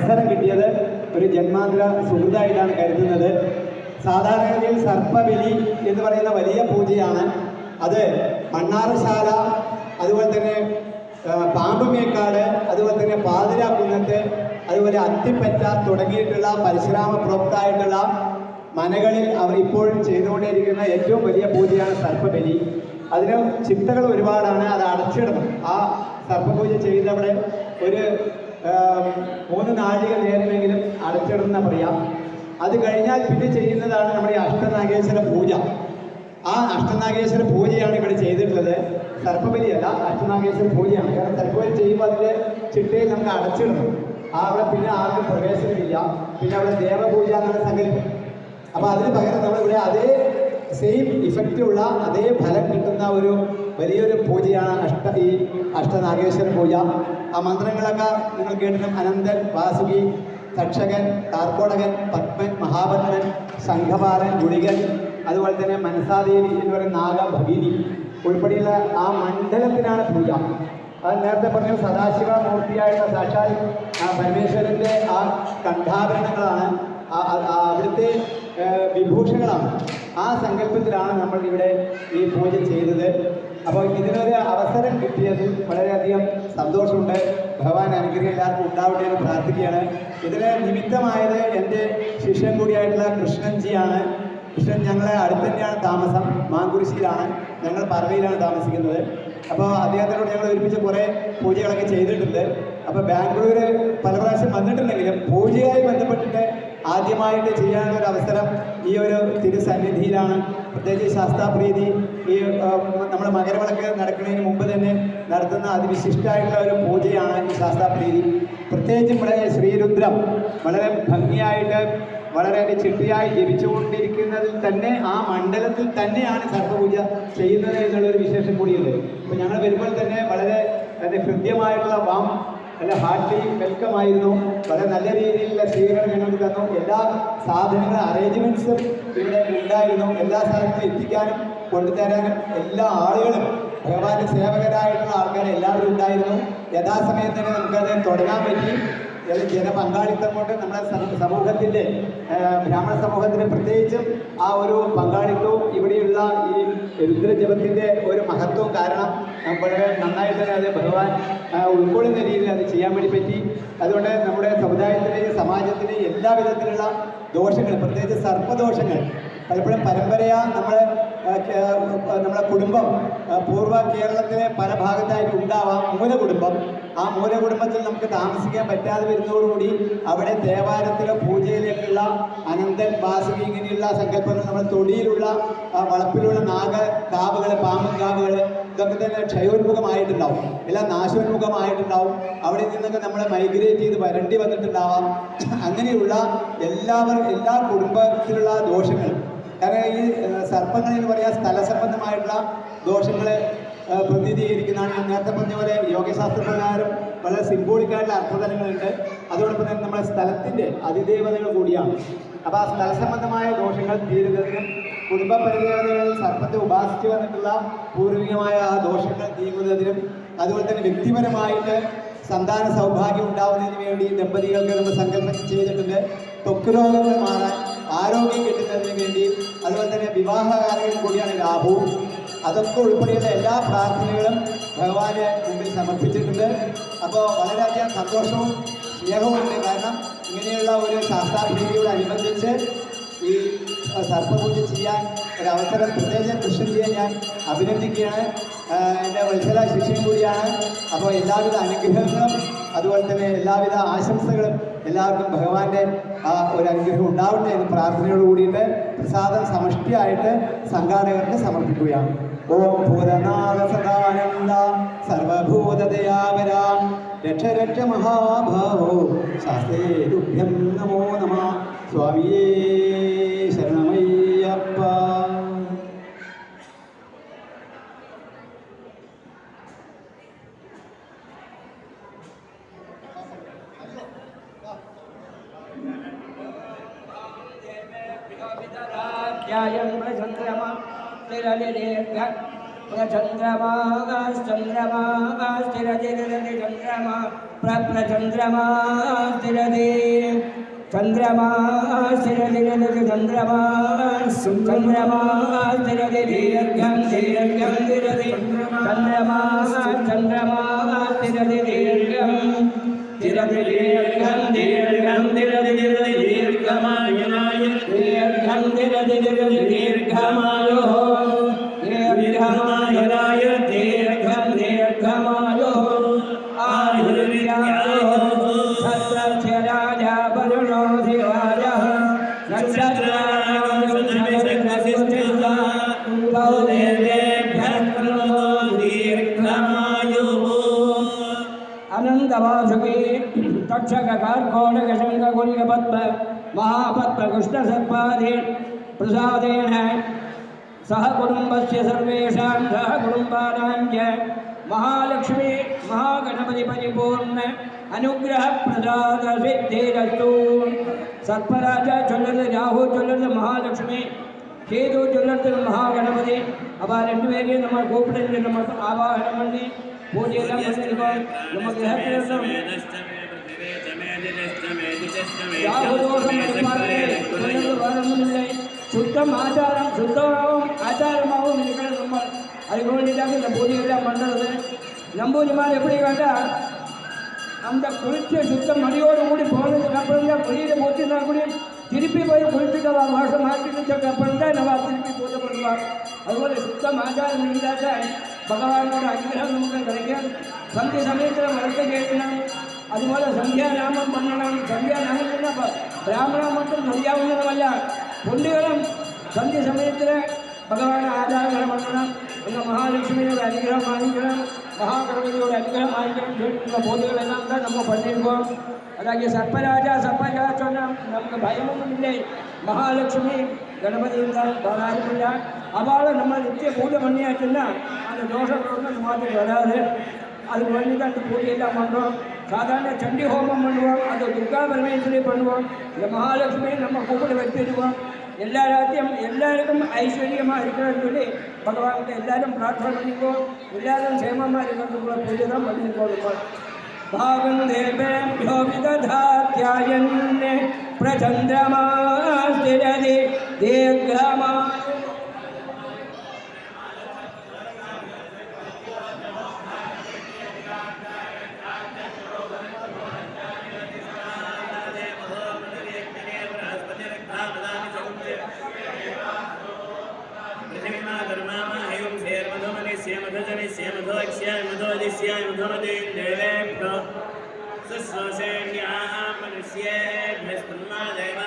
അവസരം കിട്ടിയത് ഒരു ജന്മാന്തര സുഹൃത്തായിട്ടാണ് കരുതുന്നത്. സാധാരണഗതിയിൽ സർപ്പബലി എന്ന് പറയുന്ന വലിയ പൂജയാണ് അത് മണ്ണാറശാല അതുപോലെ തന്നെ പാമ്പുമേക്കാട് അതുപോലെ തന്നെ പാതിരാക്കുന്നത്ത് അതുപോലെ അത്തിപ്പറ്റ തുടങ്ങിയിട്ടുള്ള പരിശ്രമ പ്രോക്തായിട്ടുള്ള മനകളിൽ അവർ ഇപ്പോൾ ചെയ്തുകൊണ്ടിരിക്കുന്ന ഏറ്റവും വലിയ പൂജയാണ് സർപ്പബലി. അതിന് ചിന്തകൾ ഒരുപാടാണ് അത് അടച്ചിടണം. ആ സർപ്പപൂജ ചെയ്തവിടെ ഒരു മൂന്ന് നാഴിക നേരമെങ്കിലും അടച്ചിടുന്ന പറയാം അത് കഴിഞ്ഞാൽ പിന്നെ ചെയ്യുന്നതാണ് നമ്മുടെ അഷ്ടനാഗേശ്വര പൂജ. ആ അഷ്ടനാഗേശ്വര പൂജയാണ് ഇവിടെ ചെയ്തിട്ടുള്ളത്. സർപ്പബലിയല്ല അഷ്ടനാഗേശ്വര പൂജയാണ്. കാരണം സർപ്പബലി ചെയ്യുമ്പോൾ അതിന്റെ ചിട്ടയിൽ നമുക്ക് അടച്ചിടണം. ആ അവിടെ പിന്നെ ആർക്കും പ്രവേശനമില്ല. പിന്നെ അവിടെ ദേവപൂജ എന്നുള്ള സങ്കല്പം. അപ്പോൾ അതിന് പകരം നമ്മളിവിടെ അതേ സെയിം ഇഫക്റ്റ് ഉള്ള അതേ ഫലം കിട്ടുന്ന ഒരു വലിയൊരു പൂജയാണ് അഷ്ട ഈ അഷ്ടനാഗേശ്വര പൂജ. ആ മന്ത്രങ്ങളൊക്കെ നിങ്ങൾ കേട്ടിട്ടും അനന്തൻ വാസുകി തക്ഷകൻ താർക്കോടകൻ പത്മൻ മഹാപത്മൻ സംഘപാലൻ ഗുളികൻ അതുപോലെ തന്നെ മനസാദേവി എന്ന് പറയുന്ന നാഗ ഭഗിനി ഉൾപ്പെടെയുള്ള ആ മണ്ഡലത്തിനാണ് പൂജ. അത് നേരത്തെ പറഞ്ഞ സദാശിവ മൂർത്തിയായിട്ടുള്ള സാക്ഷാൽ പരമേശ്വരന്റെ ആ കണ്ഠാഭരണങ്ങളാണ് അവിടുത്തെ വിഭൂഷങ്ങളാണ് ആ സങ്കല്പത്തിലാണ് നമ്മൾ ഇവിടെ ഈ പൂജ ചെയ്തത്. അപ്പോൾ ഇതിനൊരു അവസരം കിട്ടിയതിൽ വളരെയധികം സന്തോഷമുണ്ട്. ഭഗവാൻ അനുഗ്രഹം എല്ലാവർക്കും ഉണ്ടാവട്ടെ എന്ന് പ്രാർത്ഥിക്കുകയാണ്. ഇതിന് നിമിത്തമായത് എന്റെ ശിഷ്യൻ കൂടിയായിട്ടുള്ള കൃഷ്ണൻജിയാണ്. കൃഷ്ണൻ ഞങ്ങളെ അടുത്ത് തന്നെയാണ് താമസം. മാങ്കുരിശിയിലാണ്. ഞങ്ങൾ പറവയിലാണ് താമസിക്കുന്നത്. അപ്പോൾ അദ്ദേഹത്തിനോട് ഞങ്ങൾ ഒരുമിച്ച് കുറേ പൂജകളൊക്കെ ചെയ്തിട്ടുണ്ട്. അപ്പോൾ ബാംഗ്ലൂർ പല പ്രാവശ്യം വന്നിട്ടുണ്ടെങ്കിലും പൂജയായി ബന്ധപ്പെട്ടിട്ട് ആദ്യമായിട്ട് ചെയ്യാനുള്ള ഒരു അവസരം ഈ ഒരു തിരുസന്നിധിയിലാണ്. പ്രത്യേകിച്ച് ശാസ്താപ്രീതി ഈ നമ്മൾ മകരവിളക്ക് നടക്കുന്നതിന് മുമ്പ് തന്നെ നടത്തുന്ന അതിവിശിഷ്ടമായിട്ടുള്ള ഒരു പൂജയാണ് ഈ ശാസ്താപ്രീതി. പ്രത്യേകിച്ച് ഇവിടെ ശ്രീരുദ്രം വളരെ ഭംഗിയായിട്ട് വളരെ ചിട്ടിയായി ജപിച്ചുകൊണ്ടിരിക്കുന്നതിൽ തന്നെ ആ മണ്ഡലത്തിൽ തന്നെയാണ് സർപ്പപൂജ ചെയ്യുന്നത് എന്നുള്ളൊരു വിശേഷം കൂടിയുണ്ട്. അപ്പോൾ ഞങ്ങൾ വരുമ്പോൾ തന്നെ വളരെ ഹൃദ്യമായിട്ടുള്ള വാം നല്ല ഹാർട്ടി വെൽക്കം ആയിരുന്നു വളരെ നല്ല രീതിയിലുള്ള സ്വീകരണം ഞങ്ങൾക്ക് തന്നു. എല്ലാ സാധനങ്ങളും അറേഞ്ച്മെന്റ്സും ഇവിടെ ഉണ്ടായിരുന്നു. എല്ലാ സാധനങ്ങളും എത്തിക്കാനും കൊണ്ടുതരാനും എല്ലാ ആളുകളും ഭഗവാന്റെ സേവകരായിട്ടുള്ള ആൾക്കാർ എല്ലാവരും ഉണ്ടായിരുന്നു. യഥാസമയം തന്നെ നമുക്കത് തുടങ്ങാൻ പറ്റി. ജനപങ്കാളിത്തം കൊണ്ട് നമ്മുടെ സമ- സമൂഹത്തിന്റെ ബ്രാഹ്മണ സമൂഹത്തിന് പ്രത്യേകിച്ചും ആ ഒരു പങ്കാളിത്തവും ഈ രുദ്രജപത്തിന്റെ ഒരു മഹത്വം കാരണം വളരെ നന്നായിട്ട് തന്നെ അത് ഭഗവാൻ ഉൾക്കൊള്ളുന്ന രീതിയിൽ അത് ചെയ്യാൻ വേണ്ടി പറ്റി. അതുകൊണ്ട് നമ്മുടെ സമുദായത്തിലെയും സമാജത്തിലെയും എല്ലാ വിധത്തിലുള്ള ദോഷങ്ങൾ പ്രത്യേകിച്ച് സർപ്പദോഷങ്ങൾ പലപ്പോഴും പരമ്പരയാ നമ്മൾ നമ്മുടെ കുടുംബം പൂർവ കേരളത്തിലെ പല ഭാഗത്തായിട്ട് ഉണ്ടാവാം. മൂല കുടുംബം ആ മൂല കുടുംബത്തിൽ നമുക്ക് താമസിക്കാൻ പറ്റാതെ വരുന്നതോടുകൂടി അവിടെ ദേവാലയത്തിലെ പൂജയിലേക്കുള്ള അനന്തൻ വാസുകി ഇങ്ങനെയുള്ള സങ്കല്പങ്ങൾ നമ്മൾ തൊടിയിലുള്ള വളപ്പിലുള്ള നാഗ കാവുകൾ പാമ്പൻ കാവുകൾ ഇതൊക്കെ തന്നെ ക്ഷയോന്മുഖമായിട്ടുണ്ടാവും. എല്ലാം നാശോന്മുഖമായിട്ടുണ്ടാവും. അവിടെ നിന്നൊക്കെ നമ്മൾ മൈഗ്രേറ്റ് ചെയ്ത് വരണ്ടി വന്നിട്ടുണ്ടാവാം. അങ്ങനെയുള്ള എല്ലാവർ എല്ലാ കുടുംബത്തിലുള്ള ദോഷങ്ങൾ കാരണം ഈ സർപ്പങ്ങൾ എന്ന് പറയാ സ്ഥല സംബന്ധമായിട്ടുള്ള ദോഷങ്ങളെ പ്രതിനിധീകരിക്കുന്നതാണ് ഞാൻ നേരത്തെ പറഞ്ഞ പോലെ യോഗശാസ്ത്ര പ്രകാരം വളരെ സിംബോളിക്കായിട്ടുള്ള അർത്ഥതലങ്ങളുണ്ട്. അതോടൊപ്പം തന്നെ നമ്മുടെ സ്ഥലത്തിന്റെ അതിദേവതകൾ കൂടിയാണ്. അപ്പോൾ ആ സ്ഥല സംബന്ധമായ ദോഷങ്ങൾ തീരുന്നതിനും കുടുംബ പരിദേവതകളിൽ സർപ്പത്തെ ഉപാസിച്ചു വന്നിട്ടുള്ള പൂർവികമായ ആ ദോഷങ്ങൾ നീങ്ങുന്നതിനും അതുപോലെ തന്നെ വ്യക്തിപരമായിട്ട് സന്താന സൗഭാഗ്യം ഉണ്ടാവുന്നതിന് വേണ്ടി ദമ്പതികൾക്ക് നമ്മൾ സങ്കല്പം ചെയ്തിട്ടുണ്ട്. ത്വക്ക് രോഗങ്ങൾ മാറാൻ ആരോഗ്യം കിട്ടുന്നതിന് വേണ്ടി അതുപോലെ തന്നെ വിവാഹകാലങ്ങളിൽ കൂടിയാണ് ലാഭവും. അതൊക്കെ ഉൾപ്പെടെയുള്ള എല്ലാ പ്രാർത്ഥനകളും ഭഗവാന് മുമ്പിൽ സമർപ്പിച്ചിട്ടുണ്ട്. അപ്പോൾ വളരെയധികം സന്തോഷവും സ്നേഹവും ഉണ്ട്. കാരണം ഇങ്ങനെയുള്ള ഒരു ശാസ്ത്രാഭിനയോടനുബന്ധിച്ച് ഈ സർപ്പപൂജ ചെയ്യാൻ ഒരു അവസരം പ്രത്യേകിച്ച് കൃഷ്ണജിയെ ഞാൻ അഭിനന്ദിക്കുകയാണ്. എന്റെ വത്സല ശിക്ഷയും കൂടിയാണ്. അപ്പോൾ എല്ലാവിധ അനുഗ്രഹങ്ങളും അതുപോലെ തന്നെ എല്ലാവിധ ആശംസകളും എല്ലാവർക്കും ഭഗവാന്റെ ആ ഒരു അനുഗ്രഹം ഉണ്ടാവട്ടെ എന്ന് പ്രാർത്ഥനയോട് കൂടിയിട്ട് പ്രസാദം സമഷ്ടിയായിട്ട് സംഘാടകർക്ക് സമർപ്പിക്കുകയാണ്. ഓം ഭൂതനാഥ സദാനന്ദ സർവഭൂതദയാവരാം രക്ഷ രക്ഷ മഹാഭാവോ ശാസ്ത്രേ തുഭ്യം നമോ നമ സ്വാമിയേ ശരണമയ്യപ്പ స్థిరనిరేభ్య చంద్రమాగాశ్చంద్రమాగా స్థిరతిరతి చంద్రమా ప్రచంద్రమా స్థిరతి చంద్రమా స్థిరతిరతి చంద్రమా చంద్రమా స్థిరతి దీర్ఘం దీర్ఘం తిరతి చంద్రమా చంద్రమా స్థిరతి దీర్ఘం తిరతి దీర్ఘం దీర్ఘం తిరతి తిరతి దీర్ఘమాయనాయ దీర్ఘం తిరతి తిరతి దీర్ఘ रक्षककार कोणिकशङ्कुलिकपद्म महापद्मकृष्णसत्पादे प्रसादेन सह कुटुम्बस्य सर्वेषां सह कुटुम्बानां च महालक्ष्मी महागणपतिपरिपूर्ण अनुग्रहप्रसादसिद्धिरस्तु सर्पराज चொல்லது सर्पराज சொல்லுறது राहु கேது महालक्ष्मी மகாகணபதி அவள் ரெண்டு பேரையும் நம்ம கூப்பிட்டு நம்ம ஆவாகனம் பண்ணி பூஜையெல்லாம் பண்ணியிருக்கோம் நம்ம வரமில்லை சுத்தம் ஆச்சாரம் சுத்தமாகவும் ஆச்சாரமாகவும் இருக்கிறது நம்ம அதுக்கு வேண்டிட்டாங்க இந்த பூஜைகள்லாம் பண்ணுறது நம்பூதிமார் எப்படி கேட்டால் அந்த குளிச்ச சுத்தம் மடியோடு கூடி போனதுக்கு அப்புறம் தான் வெளியில் போச்சுன்னா கூட திருப்பி போய் குளிச்சுட்டு வா வருஷம் மாற்றிட்டு அப்புறம் தான் நம்ம திருப்பி பூஜை பண்ணுவார் அதுபோல் சுத்தம் ஆச்சாரம் இருந்தால் தான் பகவானோட அனுகிரகம் நமக்கு கிடைக்கும் சந்தி சமயத்தில் மறக்க கேட்கணும் அதுபோல் சந்தியாநாமம் பண்ணணும் சந்தியாநாமம் சொன்னால் பிராமணா மட்டும் சந்தியாவந்தனமல்ல பொண்ணுகளும் சந்திய சமயத்தில் பகவானை ஆதாரம் பண்ணணும் அந்த மகாலட்சுமியோட அனுகிரகம் வாங்கிக்கிறோம் மகாகணபதியோட அனுகிரகம் வாங்கிக்கிறோம் சொல்லியிருந்த போதுகள் எல்லாம் தான் நம்ம பண்ணியிருக்கோம். அதாவது சர்ப்பராஜா சர்ப்பராஜா சொன்னால் நமக்கு பயமும் இல்லை. மகாலட்சுமி கணபதி இருந்தால் பாலாஜி தான் அவளை நம்ம நித்திய பூஜை பண்ணியாச்சுன்னா அந்த தோஷம் நம்ம மாற்றி வராது. அதுக்கு வந்து தான் அந்த பூஜையெல்லாம் பண்ணுறோம் சாதாரண சண்டி ஹோமம் பண்ணுவோம் அது துர்கா பரமேஸ்வரி பண்ணுவோம் இந்த மகாலட்சுமி நம்ம கூப்பிட வச்சிருவோம் எல்லா ராத்தியம் எல்லாருக்கும் ஐஸ்வர்யமாக இருக்கிறது சொல்லி பகவான்கிட்ட எல்லாரும் பிரார்த்தனை பண்ணிக்குவோம் எல்லாரும் சேமமாக இருக்கிறதுக்குள்ள பூஜை தான் பண்ணி கொடுப்போம் भागं देवेभ्यो विदधात्यायन्ने प्रचन्द्रमास्तिरति दीर्घमा मधुजनिष्य मधुवक्ष्य मधुवदिष्य मधुमदिर्देवेभ्यो सुश्रोषेण्याः मनुष्येभ्यस्तन्मादेव